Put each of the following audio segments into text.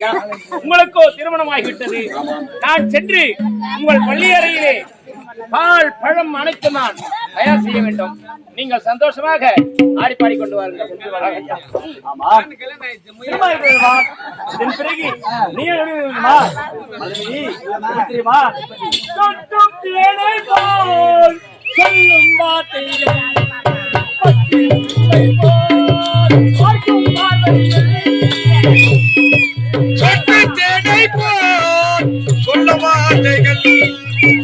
உங்களுக்கோ திருமணமாகிவிட்டது. நான் சென்று உங்கள் பள்ளி அறையிலே பால் பழம் அனைத்து நான் தயார் செய்ய வேண்டும். நீங்கள் சந்தோஷமாக ஆடி பாடி கொண்டு வாருங்கள். பிறகு நீ தெரியுமா சொல்லும் வார்த்தைகள் பார்க்கும் பார்வைகள் சொட்டு தேனை போல் சொல்ல வார்த்தைகள்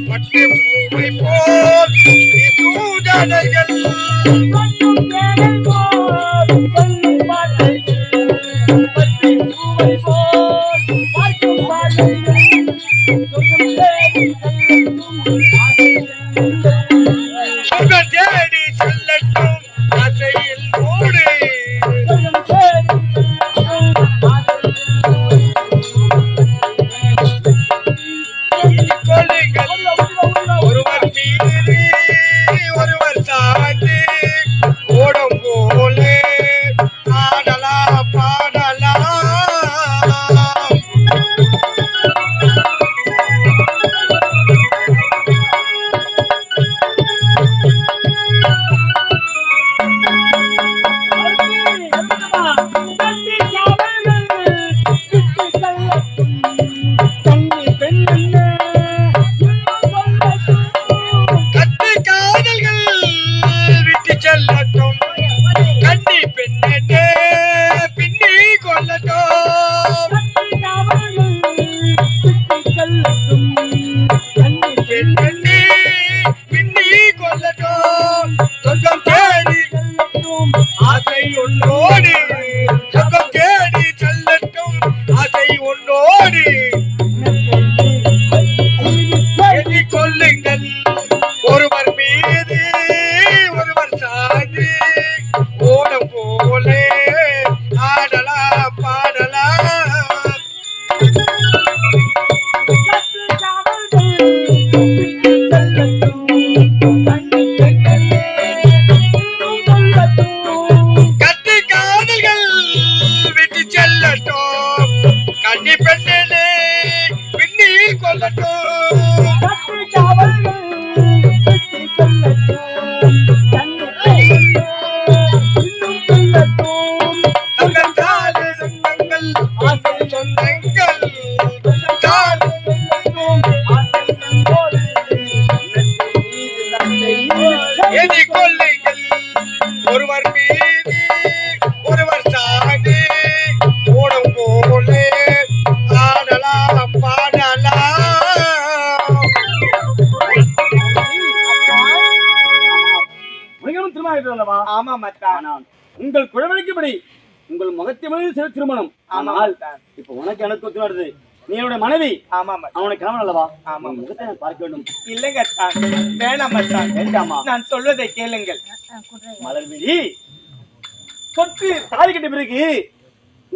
பட்டு பூவை போல் பேசும் ஆனால். இப்ப உனக்கு எனக்கு ஒத்து வருது. நீ மனைவி. ஆமா அவனை கணவன் அல்லவா? ஆமா. முகத்தை நான் பார்க்க வேண்டும். இல்லைங்க. வேணாம் வேண்டாமா? நான் சொல்வதை கேளுங்கள். மலர்விழி சொத்து தாலி கட்ட பிறகு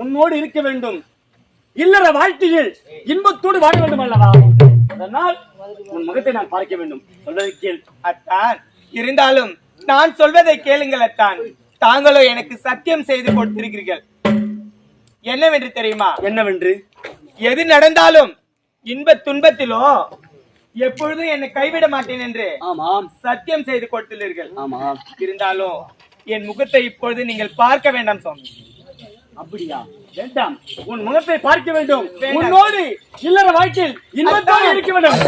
உன்னோடு இருக்க வேண்டும். இல்லற வாழ்க்கையில் இன்பத்தோடு வாழ வேண்டும் அல்லவா? அதனால் உன் முகத்தை நான் பார்க்க வேண்டும். சொல்வதை கேள். அத்தான் இருந்தாலும் நான் சொல்வதை கேளுங்கள் அத்தான் தாங்களோ எனக்கு சத்தியம் செய்து கொடுத்திருக்கிறீர்கள். என்னவென்று தெரியுமா? என்னவென்று? எது நடந்தாலும் இன்ப துன்பத்திலோ எப்பொழுதும் என்னை கைவிட மாட்டேன் என்று ஆமாம். சத்தியம் செய்து கொடுத்துள்ளீர்கள். ஆமாம். இருந்தாலும் என் முகத்தை இப்பொழுது நீங்கள் பார்க்க வேண்டாம் சுவாமி. அப்படியா? வேண்டாம். உன் முகத்தை பார்க்க வேண்டும். உன்னோடு இல்லற வாழ்க்கையில் இன்பத்தோடு இருக்க வேண்டும்.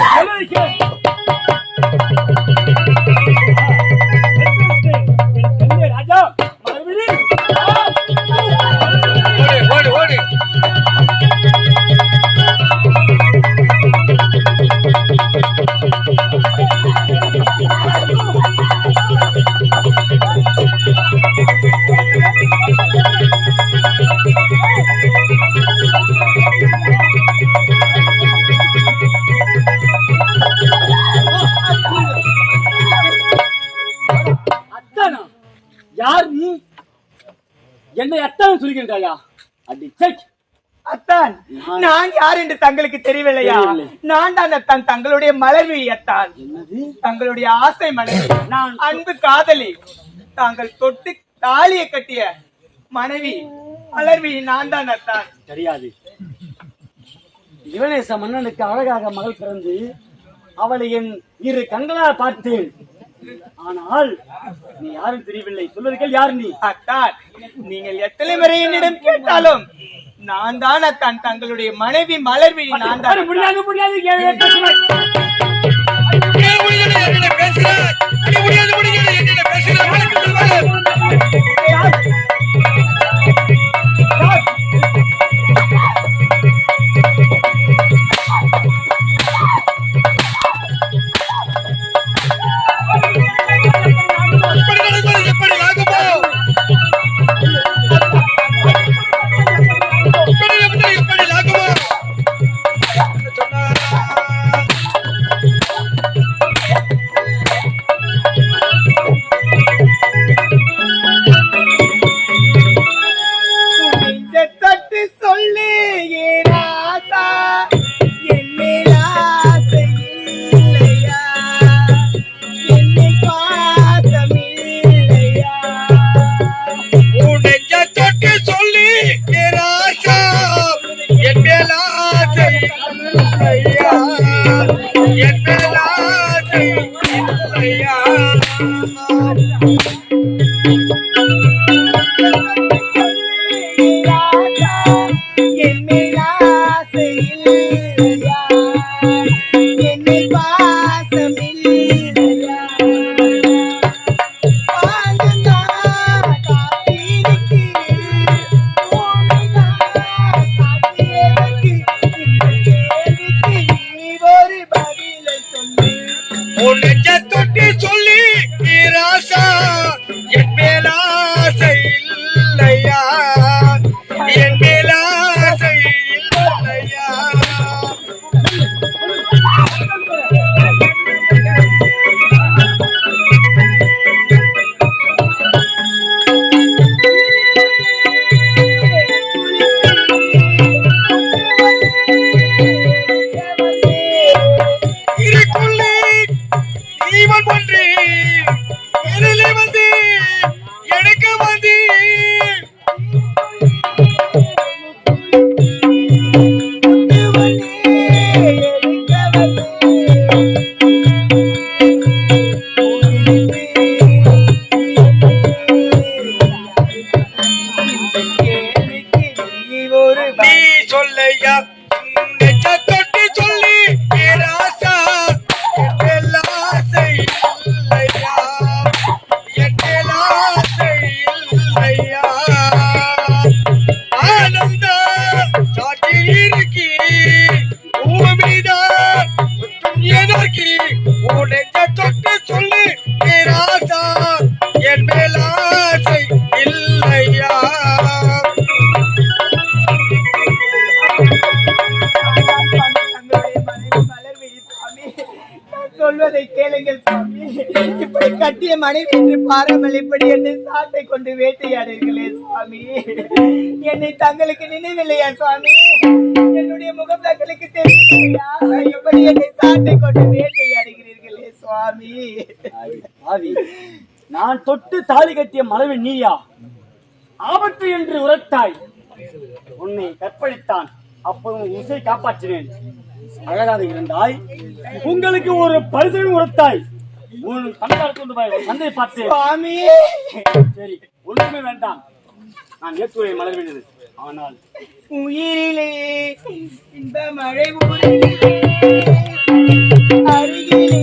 யார் நீ? என்னை அத்தான் சொல்கின்றாயா அடி செக். அத்தான். நான் யார் என்று தங்களுக்கு தெரியவில்லையா? நான் தான் அத்தான் தங்களுடைய மலர்வி அத்தான். தங்களுடைய ஆசை மலர்வி நான் அன்பு காதலி. தாங்கள் தொட்டு தாலியை கட்டிய மனைவி. மலர்வி நான் தான் அத்தான். தெரியாது. யுவனேச மன்னனுக்கு அழகாக மகள் பிறந்து அவளை என் இரு கண்களால் பார்த்தேன். ஆனால் நீ யாரும் தெரியவில்லை. சொல்லுவீர்கள் யார் நீ? அத்தான். நீங்கள் எத்தனை வரை என்னிடம் கேட்டாலும் நான் தான் தான் தங்களுடைய மனைவி மலர்விழி நான் தான் முடியாது முடியாது. முடியாது முடியாது கட்டிய மனைவி என்று பாருங்கள் இப்படி என்னை சாட்டை கொண்டு வேட்டையாடுகளே சுவாமி. என்னை தங்களுக்கு நினைவில்லையா சுவாமி? என்னுடைய முகம் தங்களுக்கு தெரியவில்லையா? எப்படி என்னை சாட்டை கொண்டு வேட்டையாடுகிறீர்களே சுவாமி. நான் தொட்டு தாலி கட்டிய மனைவி நீயா? ஆபத்து என்று உரத்தாய். உன்னை கற்பழித்தான். அப்போது இசை காப்பாற்றினேன். அழகாக இருந்தாய். உங்களுக்கு ஒரு பரிசு உரத்தாய். மூணு தமிழ்நாடு கொண்டு பார்த்து. சுவாமி! சரி ஒன்றுமே வேண்டாம். நான் ஏற்றுரை மலர் வேண்டியது ஆனால் உயிரிலே இந்த மழை ஊரிலே அருகிலே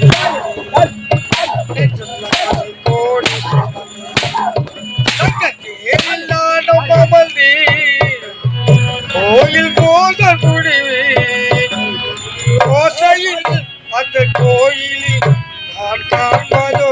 கோயில் போன்ற முடிவே ஓசையில் அந்த கோயிலில் நான் காண்பதோ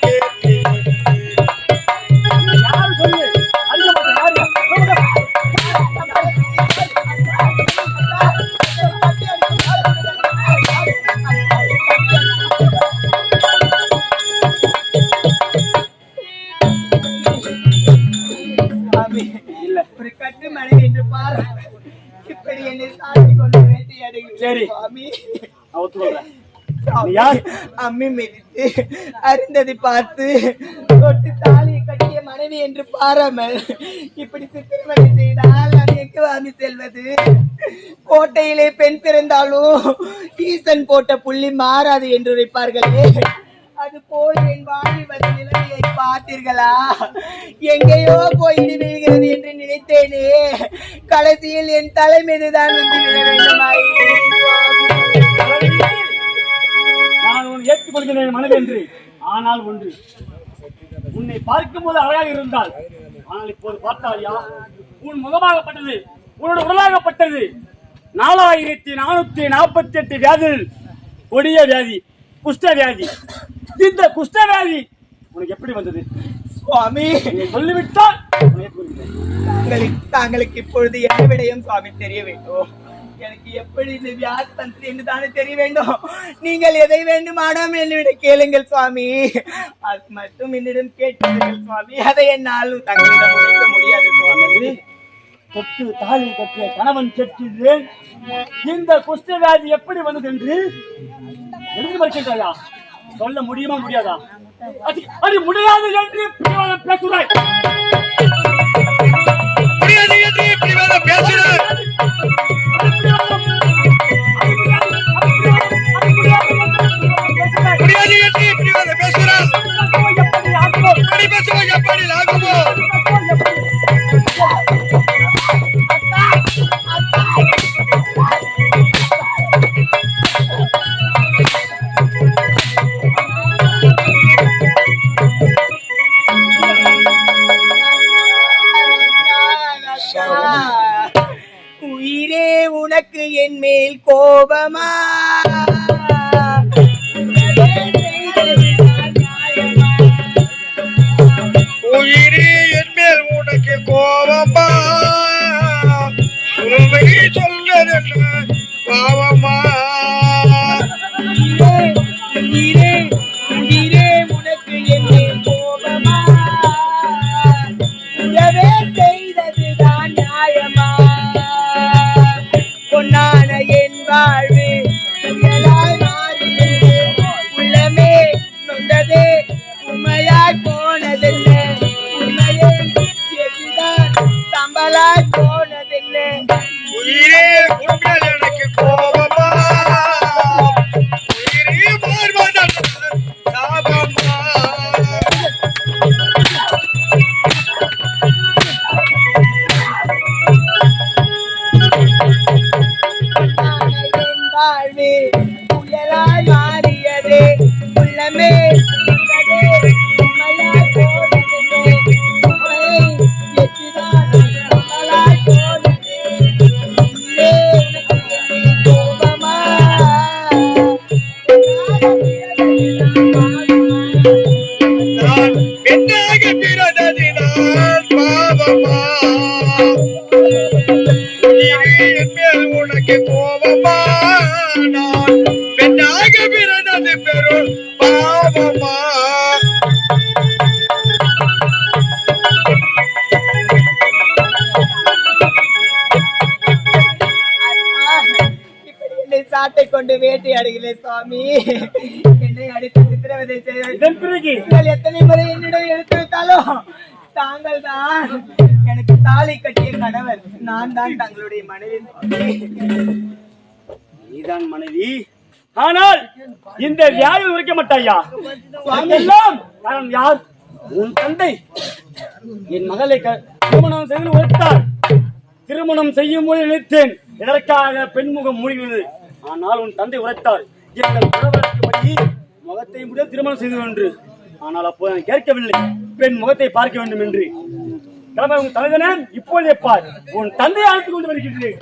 que யார்? அம்மி மிதித்து அறிந்ததை பார்த்து தொட்டு தாலியை கட்டிய மனைவி என்று பாராமல் இப்படி சித்திரவதை செய்தால் நான் எங்கு வாங்கி செல்வது? கோட்டையிலே பெண் பிறந்தாலும் ஈசன் போட்ட புள்ளி மாறாது என்று உரைப்பார்களே. அது போல் என் வாழ்வில் வந்த நிலைமையை பார்த்தீர்களா? எங்கேயோ போய் விழுகிறது என்று நினைத்தேனே. கடைசியில் என் தலைமீது தான் வந்து விழ வேண்டுமாயிற்று. நான் ஏற்றுக்கொள்கிறேன் மனைவி என்று ஆனால் ஒன்று உன்னை பார்க்கும்போது அழகாக இருந்தால் ஆனால் இப்போது பார்த்தாயா உன் முகமாகப்பட்டது உன்னோட உடலாகப்பட்டது. நாலாயிரத்தி நானூத்தி நாற்பத்தி எட்டு வியாதிகள் கொடிய வியாதி குஷ்ட வியாதி. இந்த குஷ்ட வியாதி உனக்கு எப்படி வந்தது? சுவாமி. சொல்லிவிட்டால் தாங்களுக்கு இப்பொழுது என்ன விடயம் சுவாமி தெரிய வேண்டும் எனக்கு எப்படி இந்த வியாதி தந்தது என்று தானே தெரிய வேண்டும்? நீங்கள் எதை வேண்டுமானாலும் என்னிடம் கேளுங்கள் சுவாமி. அது மட்டும் என்னிடம் கேட்டீர்கள் சுவாமி. அதை என்னால் தங்களிடம் உழைக்க முடியாது சுவாமி. தொட்டு தாலி கட்டிய கணவன் கேட்கிறது இந்த குஷ்ட எப்படி வந்தது என்று எழுந்து மறுக்கின்றாயா? சொல்ல முடியுமா முடியாதா? அது முடியாது என்று பிடிவாதம் பேசுகிறாய். முடியாது என்று இப்படி உயிரே உனக்கு என் மேல் கோபமா? கொண்டு வேட்டையாடுகிறே சுவாமி. என்னை அடித்து சித்திரவதை செய்த இதன் பிறகு? நீங்கள் எத்தனை முறை என்னிடம் எடுத்து வைத்தாலும் தாங்கள் தான் எனக்கு தாலி கட்டிய கணவர் நான் தான் தங்களுடைய மனைவி. நீதான் மனைவி. ஆனால் இந்த வியாதி உரைக்க மாட்டாயா? எல்லாம் நான் யார்? உன் தந்தை. என் மகளை திருமணம் செய்து உரைத்தார் திருமணம் செய்யும் போது நினைத்தேன். இதற்காக பெண்முகம் மூழ்கினது ஆனால் உன் தந்தை உரைத்தார் எங்கள் குலவழக்கப்படி முகத்தை முடிய திருமணம் செய்து என்று ஆனால் அப்போது நான் கேட்கவில்லை பெண் முகத்தை பார்க்க வேண்டும் என்று. கிளம்ப உன் தலைதனன் இப்போதே பார் உன் தந்தையை அழைத்துக் கொண்டு வருகின்றேன்